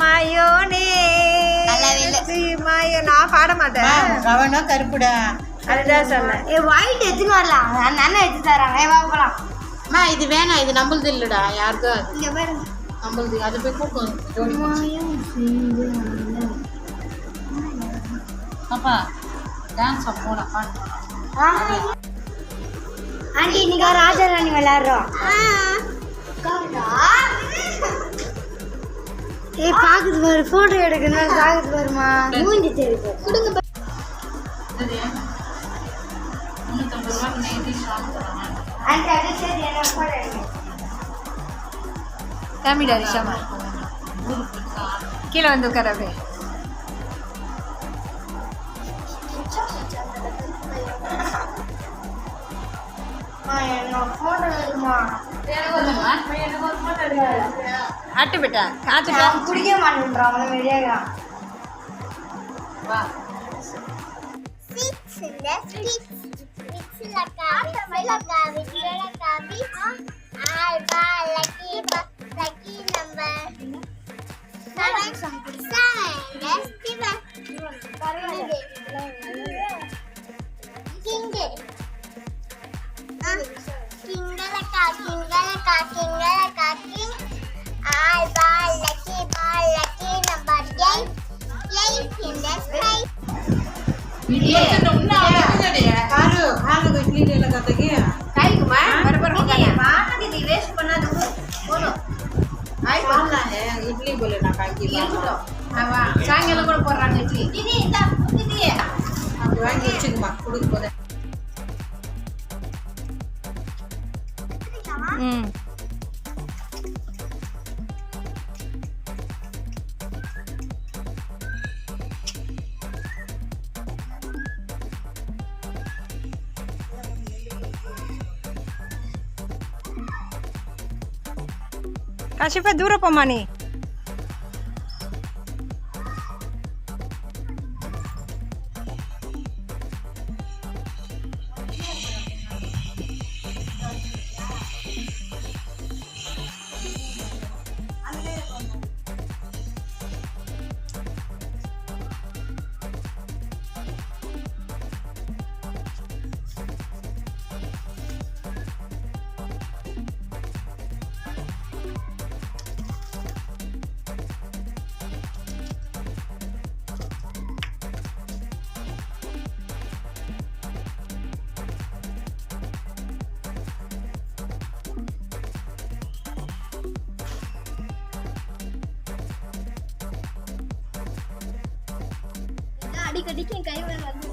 மயோனே. Mayo. நான் பாட மாட்டேன் கவனம் கருப்புடா. அதுதான் சொன்னேன். ஏ ஒயிட் எடுத்துன்னு வரலாம் அந்த அண்ணன் எடுத்து தராங்க ஏ வா போலாம். அம்மா இது வேணாம். இது நம்மளுது இல்லடா. யாருக்கும் அது. இங்க பாருங்க. நம்மளுது அது போய் கூட்டம் ஜோடி பாப்பா டான்ஸ் போலாம். பாட்டு ஆண்டி இன்னைக்கு ராஜா ராணி விளையாடுறோம். ஏய் பாக்குது பாரு போட்டோ எடுக்கணும் பாக்குது பாருமா மூஞ்சி தெரியுது கொடுங்க காமிடா ரிஷாமா கீழே வந்து உட்கார அப்படியே. என்ன போட்டோ எடுக்குமா காத்து நான் குடிக்க மாட்டேன்றான் அவன வெளியாகிறான் வா. Kingalaka, காலு காலு இட்லி இல்லை கதைக்கு கைக்குமா பரபரம் இது வேஸ்ட் பண்ணாது போதும் போடலாங்க இட்லி போல நான் காக்கி சாயங்காலம் கூட போடுறாங்க இட்லி இது இந்த இது அப்படி வாங்கி வச்சுக்குமா கொடுக்க போதே ம். காஷிஃபா தூரம் போமா நீ அடிக்கடிக்கு என் கை வந்து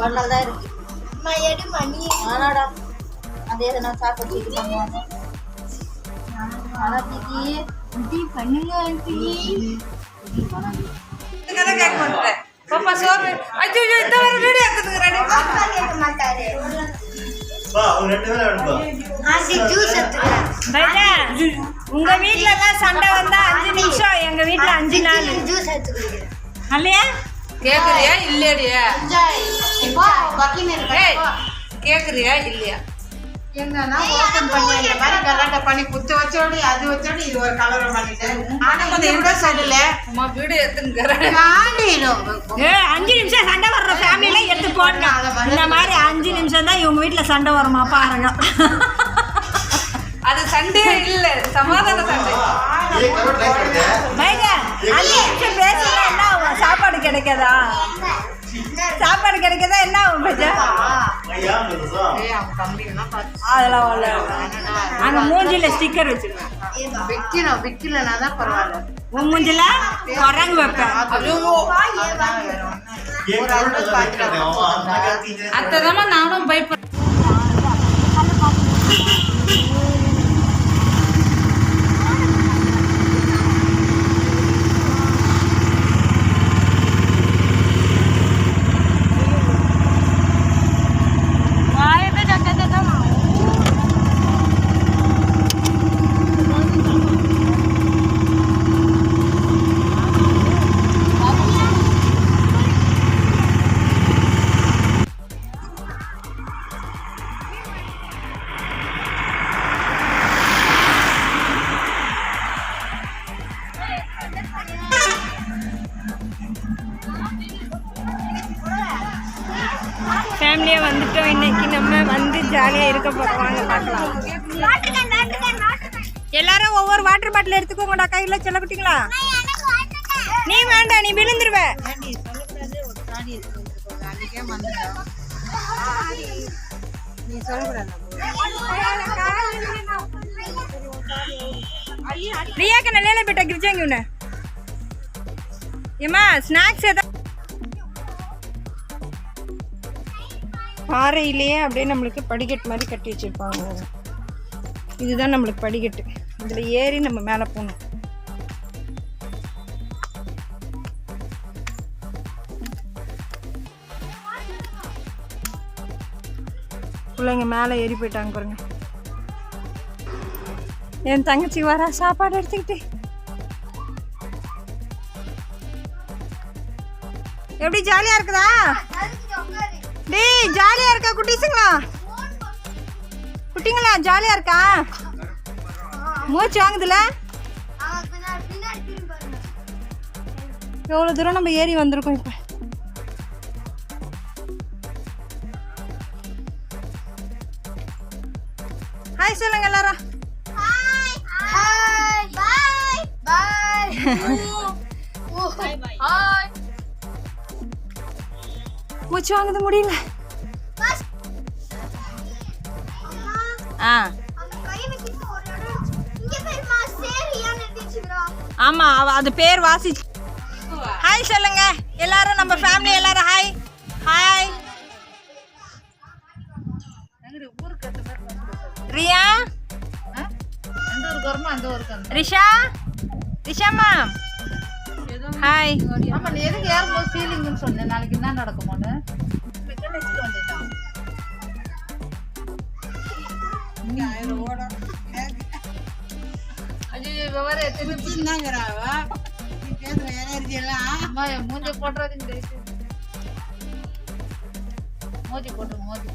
ஒரு நாள் தான் இருக்கு. அம்மா, எடும்மா, நீ ஆனாடா அது எதனா சாப்பிட்டு பண்ணுவாங்க இப்படி பண்ணுங்க கேட்க மாட்டேன். பாப்பா சோறு ஐயோ இந்த ஒரு வீடியோ எடுத்துக்கிறேன் அப்பா கேட்க மாட்டாரு. பா அவங்க ரெண்டு பேரும் உங்க வீட்ல எல்லாம் சண்டை வந்தா அஞ்சு நிமிஷம் எங்க வீட்ல அஞ்சு நாள். ஜூஸ் எடுத்துக்கிறேன் இல்லையா கேக்குறியா இல்லையா கேக்குறியா இல்லையா? என்னன்னா ஓப்பன் பண்ணி இந்த பண்ணி குத்து வச்சோடு அது வச்சோடு இது ஒரு கலரை பண்ணிட்டேன் ஆனா இது வீடு எடுத்துன்னு அஞ்சு நிமிஷம் சண்டை வர்ற ஃபேமிலியில எடுத்து போடுங்க. இந்த மாதிரி அஞ்சு நிமிஷம் தான் இவங்க வீட்டுல சண்டை வருமா பாருங்க. அது சண்டே இல்ல சமாதான சண்டை. அஞ்சு நிமிஷம் பேசுனா சாப்பாடு கிடைக்காதா? சாப்பாடு கிடைக்காதா என்ன ஆகும் பச்சா? அதெல்லாம் ஒண்ணு அங்க மூஞ்சில ஸ்டிக்கர் வச்சிருக்கேன் விக்கணும் விக்கலனா தான் பரவாயில்ல. உன் மூஞ்சில குரங்கு வைப்பேன். அதுதான் வேற ஒண்ணும் ஃபேமிலியாக வந்துட்டோம். இன்னைக்கு நம்ம வந்து ஜாலியாக இருக்க போகிறோம் வாங்க பார்க்கலாம். எல்லாரும் ஒவ்வொரு வாட்டர் பாட்டில் எடுத்துக்கோங்கடா. கையில் சொல்ல குட்டிங்களா நீ வேண்டாம் நீ விழுந்துருவ. நீ சொல்லக்கூடாது ரியாக்கு நல்ல பெட்ட கிரிச்சாங்க உன்ன? ஏமா ஸ்நாக்ஸ் எதாவது பாறையிலேயே அப்படியே நம்மளுக்கு படிக்கட்டு மாதிரி கட்டி வச்சிருப்பாங்க. இதுதான் நம்மளுக்கு படிக்கட்டு. இதில் ஏறி நம்ம மேலே போகணும். பிள்ளைங்க மேலே ஏறி போயிட்டாங்க பாருங்க. என் தங்கச்சி வரா சாப்பாடு எடுத்துக்கிட்டு. எப்படி ஜாலியாக இருக்குதா? டேய் ஜாலியா இருக்கா குட்டீஸுங்களா? குட்டிங்களா ஜாலியா இருக்கா? மூச்சு வாங்குதுல? எவ்வளோ தூரம் நம்ம ஏறி வந்திருக்கோம் இப்போ? ஹாய் சொல்லுங்க எல்லாரும். Hi hi bye bye hi மூச்சு வாங்குது முடியல ஆ. ஆமா அவ அது பேர் வாசி. ஹாய் சொல்லுங்க. எல்லாரும் நம்ம ஃபேமிலி எல்லாரும் ஹாய் ஹாய் ரியா? வந்து ரிஷா? ரிஷாம்மா ஹாய் ஆமா நீ எதுக்கு ஏறும்போது ஃபீலிங்னு சொன்னேன்? நாளைக்கு என்ன நடக்குமோன்னு? மூஞ்ச தெரியுது மோதி போட்டு மோதி.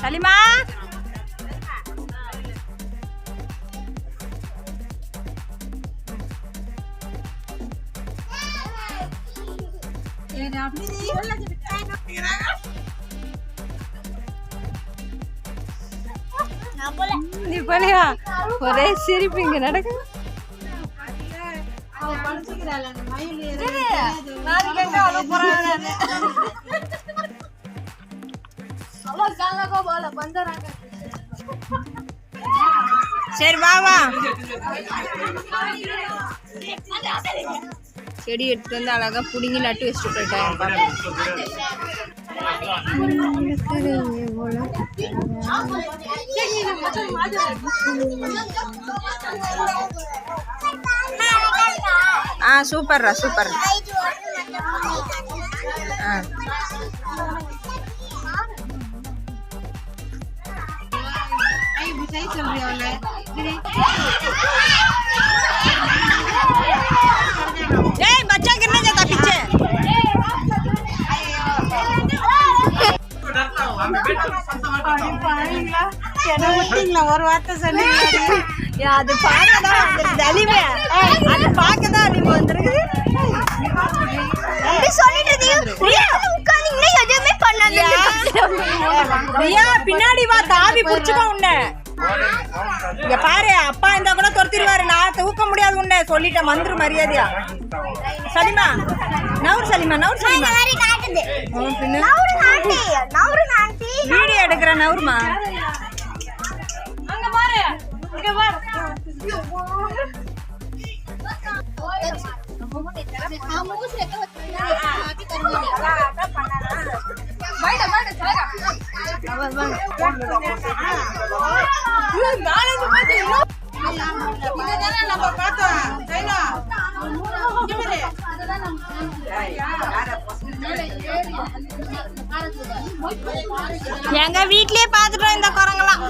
சலிமா? போலியா ஒரே சிரிப்பு இங்க நடக்கு சரி வா. செடி எடுத்துட்டு வந்து அழகா புடுங்கி நட்டு வச்சுட்டு போயிட்டாங்க ஆ சூப்பர்ரா சூப்பர். ஆ. சை ஏய் மச்சான் கிரனேஜ் ஒரு வார்த்தை சொன்னீங்க அது பார்க்க தான் அது பார்க்க தான் அழிவு வந்துருக்கு பின்னாடி வா தாவி புடிச்சுக்கோ உன்ன இங்க பாரு அப்பா இருந்தா கூட துரத்திடுவாரு. நான் தூக்க முடியாது உன்னை. சொல்லிட்டேன் வந்துரு மரியாதையா. சலிமா நவுர் சலிமா நவுர் சலிமா. இந்த மாதிரி காட்டுது. உன் பின்ன நவுறு நாட்டி நம்ம பார்த்தோம் எங்க வீட்லயே பாத்துட்டோம் இந்த குரங்கெல்லாம்.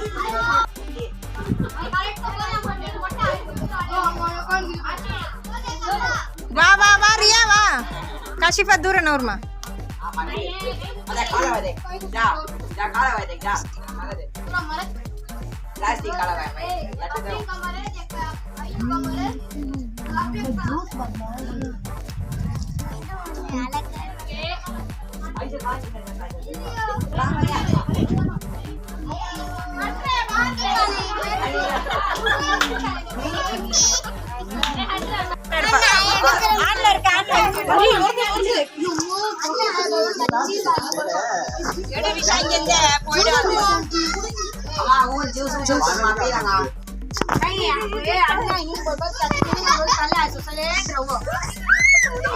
கஷிஃபா தூர நவுருமா ஆன்ல இருக்கு?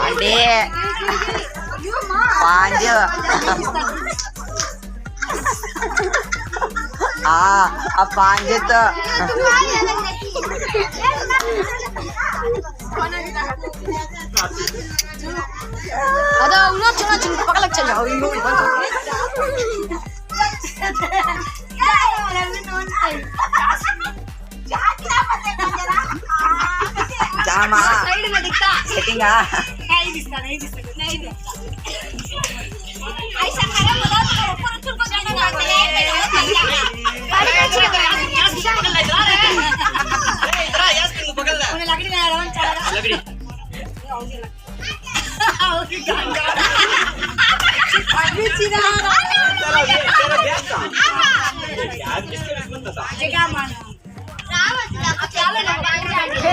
అంటే પાંચ હા આ પાંચ તો કોના ஆன்ல எடு விஷா இங்க இருந்து போயிடாது அடே பாஞ்சு ஆ ಆ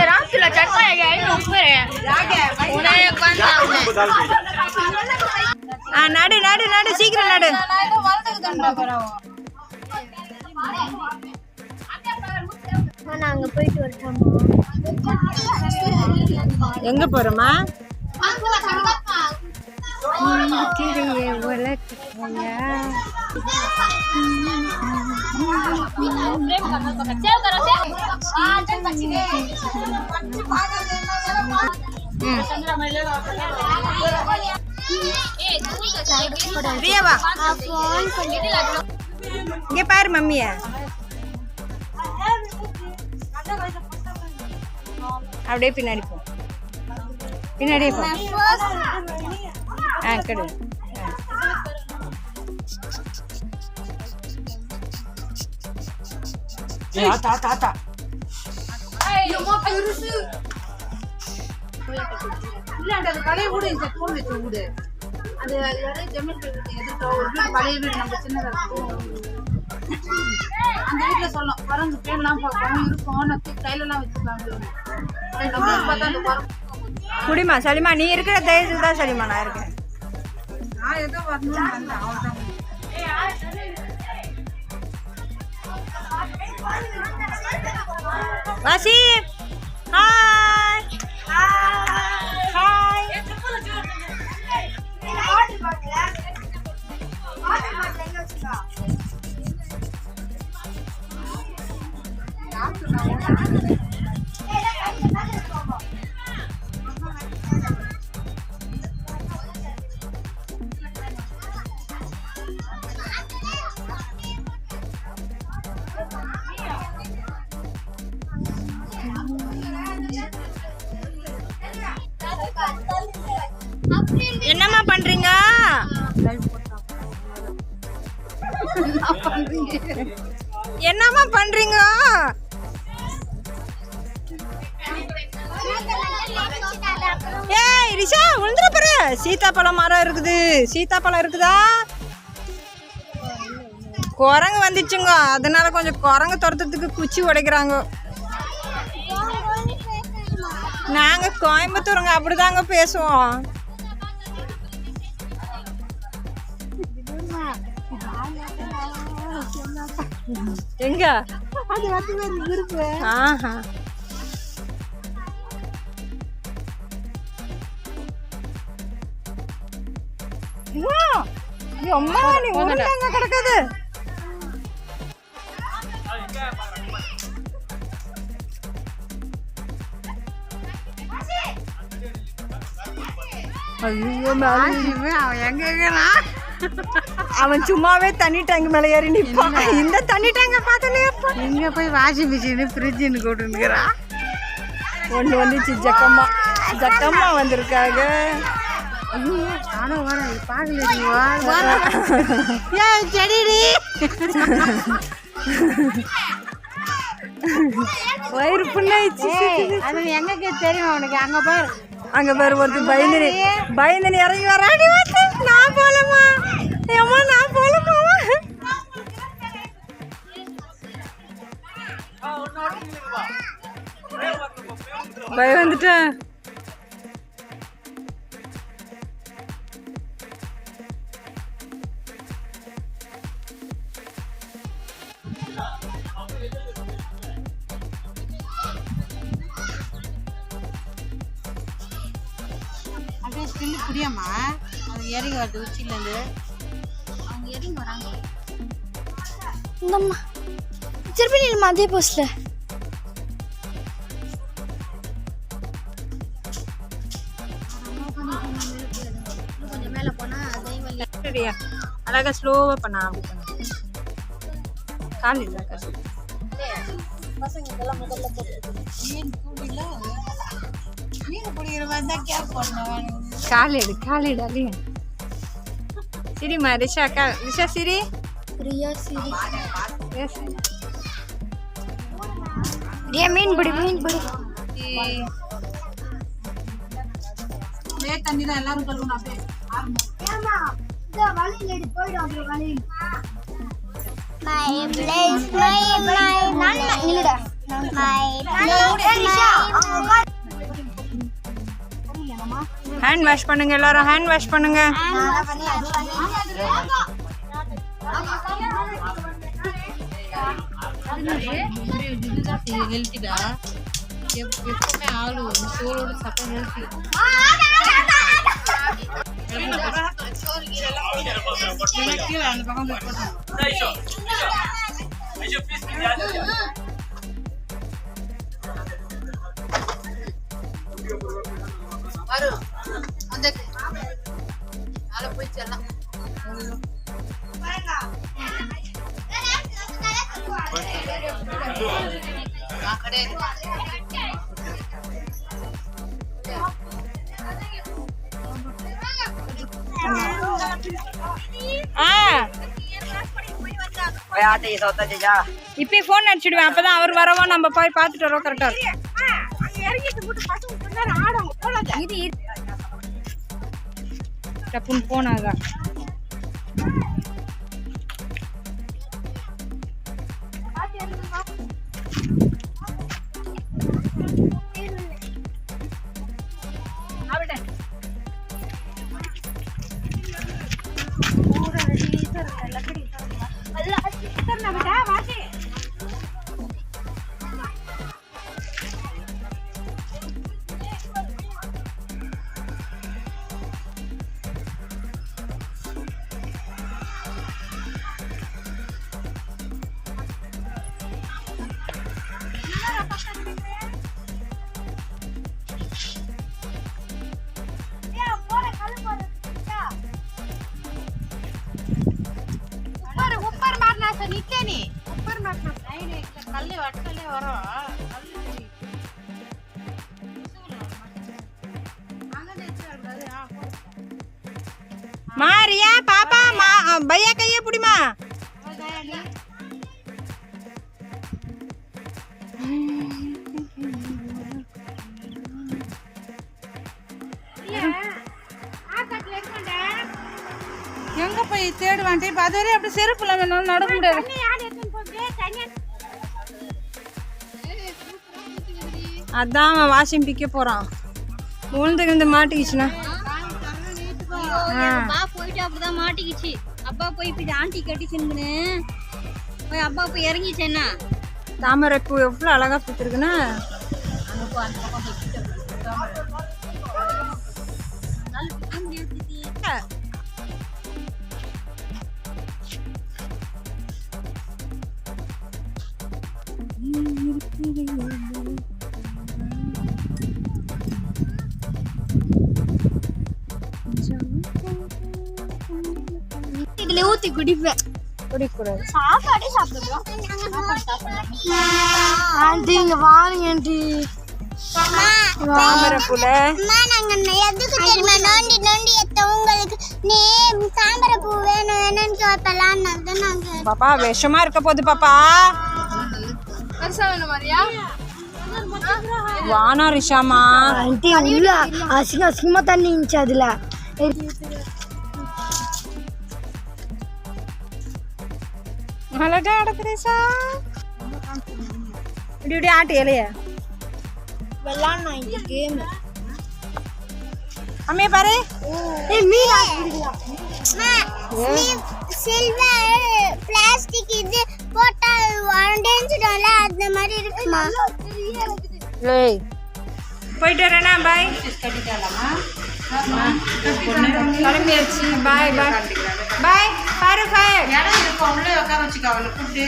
राम तुला चटका है ये ऊपर है उन्हें एक बंदा आ नाडे नाडे नाडे सीकर नाडे நாங்க போயிட்டு வரட்டோமா எங்க போறோமா கீரையை வளர்த்துக்கையா இங்க பாரு மம்மிய. அப்படியே பின்னாடி போ. பின்னாடியே போ. ஆ கெடு. இல்லாண்ட அது பழைய வீடு இந்த கூடு வச்ச வீடு. அது வேற ஜமீன் எதிர்க்க ஒரு வீடு பழைய வீடு நம்ம சின்னதா இருக்கும். அந்த வீட்டுல சொல்லலாம் குரங்கு பேர்லாம் பார்ப்போம் இருக்கும். நத்தி கையிலலாம் குரங்கு குடிமா சலிமா நீ இருக்கிற தைரியத்தில் தான் சலிமா நான் இருக்கேன். நான் ஏதோ வரணும்னு வந்தேன் அவ்வளோதான் வாசி ஹாய் ஹாய் என்னம்மா பண்றீங்க? என்னம்மா பண்றீங்க? ஏய் ரிஷா விழுந்துட பாரு. சீதாப்பழம் மரம் இருக்குது. சீதாப்பழம் இருக்குதா? குரங்கு வந்துச்சுங்க. அதனால கொஞ்சம் குரங்கு துரத்துறதுக்கு குச்சி உடைக்கிறாங்க. நாங்க கோயம்புத்தூருங்க அப்படிதாங்க பேசுவோம். எங்க? ஆஹா. ஐயோ, ஐயோ, அம்மா நீ உருண்டாங்க கிடக்குது? ஐயோ அவன் எங்க அவன் சும்மாவே தண்ணி டேங்க் மேல ஏறி நிப்பான். இந்த தண்ணி டேங்க பார்த்தனே எங்க போய் வாஷிங் மிஷின் ஃப்ரிட்ஜுன்னு கூட்டுனுக்குறான் ஒண்ணு வந்துச்சு ஜக்கம்மா. ஜக்கம்மா வந்திருக்காங்க வயிறு புண்ணாயிடுச்சு. அது எங்க தெரியும் உனக்கு? அங்க போய் அங்க பேர் ஒருத்தர் பயந்து பயந்து இறங்கி வராடி நான் போலமா ஏமா நான் போலமா பயம் வந்துட்டேன் ஸ்டில்லு புரியாமா அது இறங்கி வருது உச்சிலேருந்து அவங்க இறங்கி வராங்க? இந்தம்மா. திருப்பி நில்லுமா அதே போஸ்ட்ல கொஞ்சம் மேலே போனால் அதே வழி சரியா? அழகா ஸ்லோவா பண்ண அப்படி பண்ண கால் மீன் கூடியில் மீன் பிடிக்கிற மாதிரி தான் கேப் பண்ணேன் கால் எடு கால் எடு சிரிம்மா ரிஷா கா ரிஷா சிரி. பிரியா சிரி. பிரியா மீன் பிடி மீன் பிடி. ஒரே தண்ணி தான் எல்லாரும் கழுவணும் அப்படியே ஆரம்பம். My place, my, my, இல்லடா my, ஹேண்ட் வாஷ் பண்ணுங்க எல்லாரும் ஹேண்ட் வாஷ் பண்ணுங்க. இதுதான் எப்பவுமே ஆளு சோளோட சப்பம் ஹெல்த்தி அந்த பக்கம் செஞ்சா இப்பயே ஃபோன் அடிச்சிடுவேன் அப்பதான் அவர் வரவோ நம்ம போய் பார்த்துட்டு வரோம் கரெக்டா இது la pomponada. எங்க போய் தேடுவான்ட்டு? இப்ப அதுவரை அப்படி செருப்பு இல்லாம என்னால நடக்க முடியாது. அதான் அவன் வாஷிங் பிக்க போறான். உளுந்து கிந்து மாட்டிக்கிச்சுனா அப்பா போயிட்டு அப்படிதான் மாட்டிக்கிச்சு. அப்பா போய் இப்படி ஆண்டி கட்டிச்சுன்னு போய் அப்பா போய் இறங்கிச்சேன்னா தாமரை பூ எவ்வளோ அழகா பூத்துருக்குன்னா. இதுல ஊத்தி குடிப்பேன். குடிக்கூடாது சாப்பாடே சாப்பிடுவோம் ஆண்டி இங்க வாங்க ஆண்டி. தாமரை பூல. அம்மா நாங்க எதுக்கு தெரியுமா? நோண்டி நோண்டி நீ தாமரை பூ வேணும் வேணும்னு கேட்பலாம் தான் நாங்க பாப்பா விஷமா இருக்க போகுது பாப்பா. பெருசா வேணும் மாதிரியா? வானா ரிஷாமா. உள்ள. அசிங்க அசிங்கமா தண்ணி இருந்துச்சு அதுல. அழகா அடக்கு ரிஷா. இப்படி இப்படி ஆட்டு இலைய. விளாட்ணும் இந்த கேம் அம்மைய பாரு. ஏய் மீன் சில்வர் பிளாஸ்டிக் இது. போட்டா உடஞ்சிடும்ல அந்த மாதிரி இருக்குமா? ஏய். போயிட்டு வரேனா பாய். கிளம்பியாச்சு. பாய் பாய். பாய் பாரு பாய். இடம் இருக்கும் உள்ளே உட்கார வச்சுக்கோ அவளை கூப்பிட்டு.